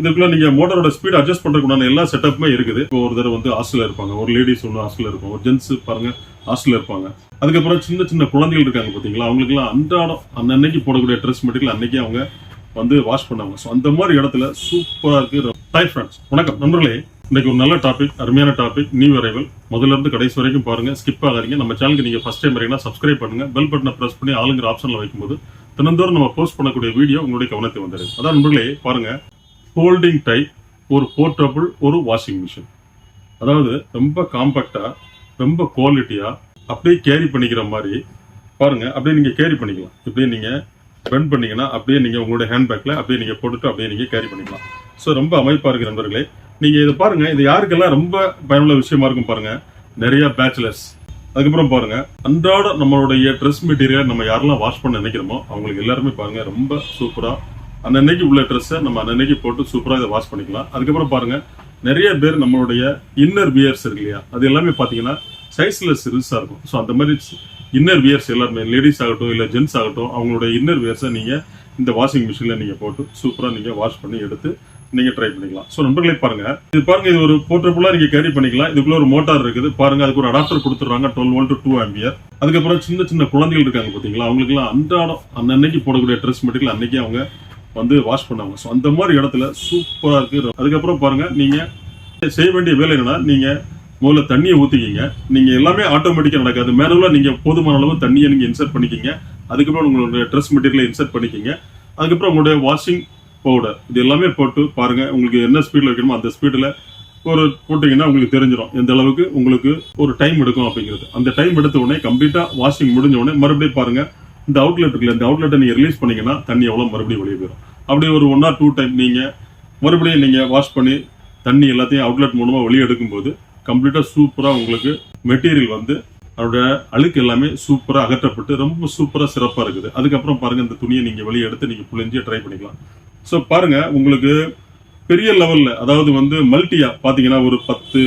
இதுக்குள்ள நீங்க மோட்டரோட speed adjust பண்றதுக்குண்டான எல்லா செட்டப்புமே இருக்குது. இப்போ ஒரு தடவை வந்து ஹாஸ்டல்ல இருப்பாங்க. ஒரு லேடிஸ் ஒன்று ஹாஸ்டல்ல இருக்கும் ஒரு ஜென்ஸ் பாருங்க ஹாஸ்டல்ல இருப்பாங்க. அதுக்கப்புறம் சின்ன சின்ன குழந்தைகள் இருக்காங்க பாத்தீங்களா? அவங்களுக்குலாம் அன்றாடம் அன்னன்னைக்கு போடக்கூடிய ட்ரெஸ் மெட்டீரியல் அன்னைக்கு அவங்க வந்து வாஷ் பண்ணாங்க ஸோ அந்த மாதிரி இடத்துல சூப்பராக இருக்கு. டை ஃப்ரெண்ட்ஸ் வணக்கம். நண்பர்களே இன்னைக்கு ஒரு நல்ல டாபிக் அருமையான டாபிக் நியூ அரைவல் முதல்ல இருந்து கடைசி வரைக்கும் பாருங்க. ஸ்கிப் ஆகாதீங்க. நம்ம சேனலுக்கு நீங்க ஃபர்ஸ்ட் டைம் வரீங்கன்னா சப்ஸ்கிரைப் பண்ணுங்க. பெல் பட்டனை ப்ரெஸ் பண்ணி ஆளுங்கிற ஆப்ஷன்ல வைக்கும்போது தினந்தோறும் நம்ம போஸ்ட் பண்ணக்கூடிய வீடியோ உங்களுடைய கவனத்தை வந்துடுது அதான் நண்பர்களே பாருங்க. ஃபோல்டிங் டைப் ஒரு போர்ட்டபுள் ஒரு வாஷிங் மிஷின் அதாவது ரொம்ப காம்பேக்டா ரொம்ப குவாலிட்டியா அப்படியே கேரி பண்ணிக்கிற மாதிரி பாருங்க அப்படியே நீங்க கேரி பண்ணிக்கலாம். இப்படியே நீங்க பெண்ட் பண்ணீங்கன்னா அப்படியே நீங்க உங்களுடைய ஹேண்ட்பேக்ல அப்படியே நீங்க போட்டுட்டு அப்படியே நீங்க கேரி பண்ணிக்கலாம். ஸோ ரொம்ப அமைப்பா இருக்கு நண்பர்களே. நீங்க இதை பாருங்க இது யாருக்கெல்லாம் ரொம்ப பயனுள்ள விஷயமா இருக்கும் பாருங்க நிறைய பேச்சுலர்ஸ் அதுக்கப்புறம் பாருங்க அன்றாட நம்மளுடைய ட்ரெஸ் மெட்டீரியல் நம்ம யாரெல்லாம் வாஷ் பண்ண நினைக்கிறோமோ அவங்களுக்கு எல்லாருமே பாருங்க ரொம்ப சூப்பரா அன்னன்னைக்கு உள்ள ட்ரெஸ்ஸை நம்ம அன்னன்னைக்கு போட்டு சூப்பராக இதை வாஷ் பண்ணிக்கலாம். அதுக்கப்புறம் பாருங்க நிறைய பேர் நம்மளுடைய இன்னர் வியர்ஸ் இருக்கு இல்லையா அது எல்லாமே பார்த்தீங்கன்னா சைஸ்லெஸ் சிறுசா இருக்கும். ஸோ அந்த மாதிரி இன்னர் வியர்ஸ் எல்லாருமே லேடிஸ் ஆகட்டும் இல்லை ஜென்ஸ் ஆகட்டும் அவங்களோட இன்னர் வியர்ஸை நீங்கள் இந்த வாஷிங் மிஷினில் நீங்கள் போட்டு சூப்பராக நீங்கள் வாஷ் பண்ணி எடுத்து நீங்கள் ட்ரை பண்ணிக்கலாம். ஸோ நண்பர்களே பாருங்கள் இது பாருங்கள் இது ஒரு போர்ட்டபுளா நீங்கள் கேரி பண்ணிக்கலாம். இதுக்குள்ளே ஒரு மோட்டார் இருக்குது. பாருங்கள் அதுக்கு ஒரு அடாப்டர் கொடுத்துட்றாங்க டுவெல் வோல்ட் டூ ஆம்பியர் அதுக்கப்புறம் சின்ன சின்ன குழந்தைகள் இருக்காங்க பார்த்தீங்களா அவங்களுக்குலாம் அன்றாடம் அன்னன்னைக்கு போடக்கூடிய ட்ரெஸ் மெட்டீரியல் அன்னைக்கு அவங்க வந்து வாஷ் பண்ணுவாங்க ஸோ அந்த மாதிரி இடத்துல சூப்பராக இருக்குது அதுக்கப்புறம் பாருங்கள் நீங்கள் செய்ய வேண்டிய வேலை என்னென்னா நீங்கள் முதல்ல தண்ணியை ஊற்றிக்கிங்க நீங்கள் எல்லாமே ஆட்டோமேட்டிக்காக நடக்காது. மேனுவலாக நீங்கள் போதுமான அளவு தண்ணியை நீங்கள் இன்சர்ட் பண்ணிக்கிங்க. அதுக்கப்புறம் உங்களுடைய ட்ரெஸ் மெட்டீரியலை இன்சர்ட் பண்ணிக்கிங்க. அதுக்கப்புறம் உங்களுடைய வாஷிங் பவுடர் இது எல்லாமே போட்டு பாருங்கள் உங்களுக்கு என்ன ஸ்பீடில் வைக்கணுமோ அந்த ஸ்பீடில் ஒரு போட்டிங்கன்னா உங்களுக்கு தெரிஞ்சிடும் எந்த அளவுக்கு உங்களுக்கு ஒரு டைம் எடுக்கும் அப்படிங்கிறது. அந்த டைம் எடுத்த உடனே கம்ப்ளீட்டாக வாஷிங் முடிஞ்ச உடனே மறுபடியும் பாருங்கள் இந்த அவுட்லெட் இருக்குல்ல இந்த அவுட்லெட்டை நீங்கள் ரிலீஸ் பண்ணீங்கன்னா தண்ணி எவ்வளோ மறுபடியும் வெளியே போயிடும் அப்படி ஒரு ஒன் ஆர் டூ டைம் நீங்கள் மறுபடியும் நீங்கள் வாஷ் பண்ணி தண்ணி எல்லாத்தையும் அவுட்லெட் மூலமாக வெளியே எடுக்கும்போது கம்ப்ளீட்டாக சூப்பராக உங்களுக்கு மெட்டீரியல் வந்து அதோட அழுக்கு எல்லாமே சூப்பராக அகற்றப்பட்டு ரொம்ப சூப்பராக சிறப்பாக இருக்குது. அதுக்கப்புறம் பாருங்கள் இந்த துணியை நீங்கள் வெளியே எடுத்து நீங்கள் புழிஞ்சு ட்ரை பண்ணிக்கலாம். ஸோ பாருங்கள் உங்களுக்கு பெரிய லெவலில் அதாவது வந்து மல்டியா பார்த்தீங்கன்னா ஒரு பத்து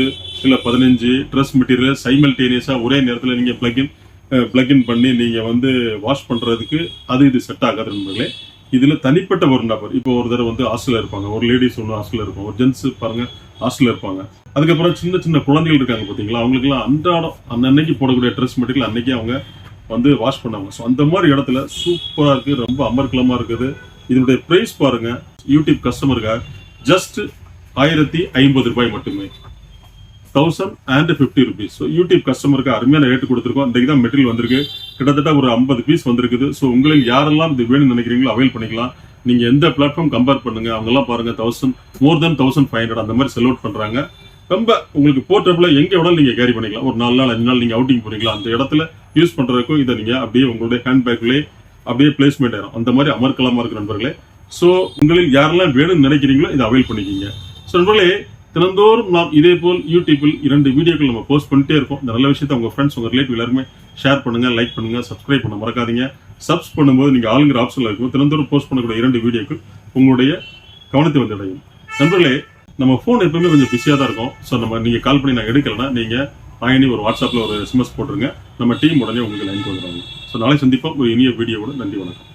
இல்லை பதினஞ்சு ட்ரெஸ் மெட்டீரியல் சைமல்டேனியஸாக ஒரே நேரத்தில் நீங்கள் பிளக்இன் பிளக்இன் பண்ணி நீங்கள் வந்து வாஷ் பண்ணுறதுக்கு அது இது செட் ஆகாது நண்பர்களே. இதில் தனிப்பட்ட ஒரு நபர் இப்போ ஒரு தடவை வந்து ஹாஸ்டலில் இருப்பாங்க. ஒரு லேடிஸ் ஒன்று ஹாஸ்டலில் இருப்பாங்க. ஒரு ஜென்ஸ் பாருங்கள் ஹாஸ்டலில் இருப்பாங்க. அதுக்கப்புறம் சின்ன சின்ன குழந்தைகள் இருக்காங்க பார்த்தீங்களா அவங்களுக்குலாம் அன்றாடம் அன்னன்னைக்கு போடக்கூடிய ட்ரெஸ் மெட்டீரியல் அன்னைக்கு அவங்க வந்து வாஷ் பண்ணுவாங்க. ஸோ அந்த மாதிரி இடத்துல சூப்பராக இருக்குது ரொம்ப அமர்க்கலமாக இருக்குது. இதனுடைய ப்ரைஸ் பாருங்கள் யூடியூப் கஸ்டமருக்காக ஜஸ்ட் ஆயிரத்தி ஐம்பது ரூபாய் மட்டுமே. Thousand and fifty rupees so YouTube கஸ்டமருக்கு அருமையான ரேட்டு கொடுத்துருக்கோம். இன்றைக்கு தான் மெட்டீரியல் வந்திருக்கு. கிட்டத்தட்ட ஒரு ஐம்பது பீஸ் வந்திருக்குது. ஸோ உங்களில் யாரெல்லாம் இது வேணும்னு நினைக்கிறீங்களோ அவைல் பண்ணிக்கலாம். நீங்கள் எந்த பிளாட்ஃபார்ம் கம்பேர் பண்ணுங்க அவங்கெல்லாம் பாருங்கள் பாருங்க thousand more then thousand five hundred அந்த மாதிரி செல் அவுட் பண்ணுறாங்க ரொம்ப உங்களுக்கு போர்ட்டபிளாக எங்கே வேணாலும் நீங்கள் கேரி பண்ணிக்கலாம். ஒரு நாலு நாள் அஞ்சு நாள் நீங்கள் அவுட்டிங் போறீங்களா அந்த இடத்துல யூஸ் பண்ணுறதுக்கும் இதை நீங்கள் அப்படியே உங்களுடைய ஹேண்ட்பேக்லேயே அப்படியே பிளேஸ்மெண்ட் ஆயிரும் அந்த மாதிரி அமர்க்கலாமா இருக்கு நண்பர்களே. ஸோ உங்களில் யாரெல்லாம் வேணும்னு நினைக்கிறீங்களோ இதை அவைல் பண்ணிக்கிங்க. ஸோ நண்பர்களே தினந்தோறும் நாம் இதே போல் யூடியூப்பில் இரண்டு வீடியோக்கள் நம்ம போஸ்ட் பண்ணிட்டே இருக்கோம். இந்த நல்ல விஷயத்தை உங்கள் ஃப்ரெண்ட்ஸ் உங்கள் ரிலேட்டிவ் எல்லாருமே ஷேர் பண்ணுங்கள் லைக் பண்ணுங்கள் சப்ஸ்கிரைப் பண்ண மறக்காதீங்க. சப்ஸ் பண்ணும்போது நீங்கள் ஆளுங்கிற ஆப்ஷனில் இருக்கும். தினந்தோறும் போஸ்ட் பண்ணக்கூடிய இரண்டு வீடியோக்கள் உங்களுடைய கவனத்தை வந்து அடையும். நண்பர்களே நம்ம ஃபோன் எப்பவுமே கொஞ்சம் பிஸியாக தான் இருக்கும். ஸோ நம்ம நீங்கள் கால் பண்ணி நான் எடுக்கலைன்னா நீங்கள் ஆயினி ஒரு வாட்ஸ்அப்பில் ஒரு எஸ்எம்எஸ் போட்டுருங்க. நம்ம டீம் உடனே உங்களுக்கு லைன் வந்துடுவாங்க ஸோ நாளை சந்திப்போம். ஒரு இனிய வீடியோவோட நன்றி வணக்கம்.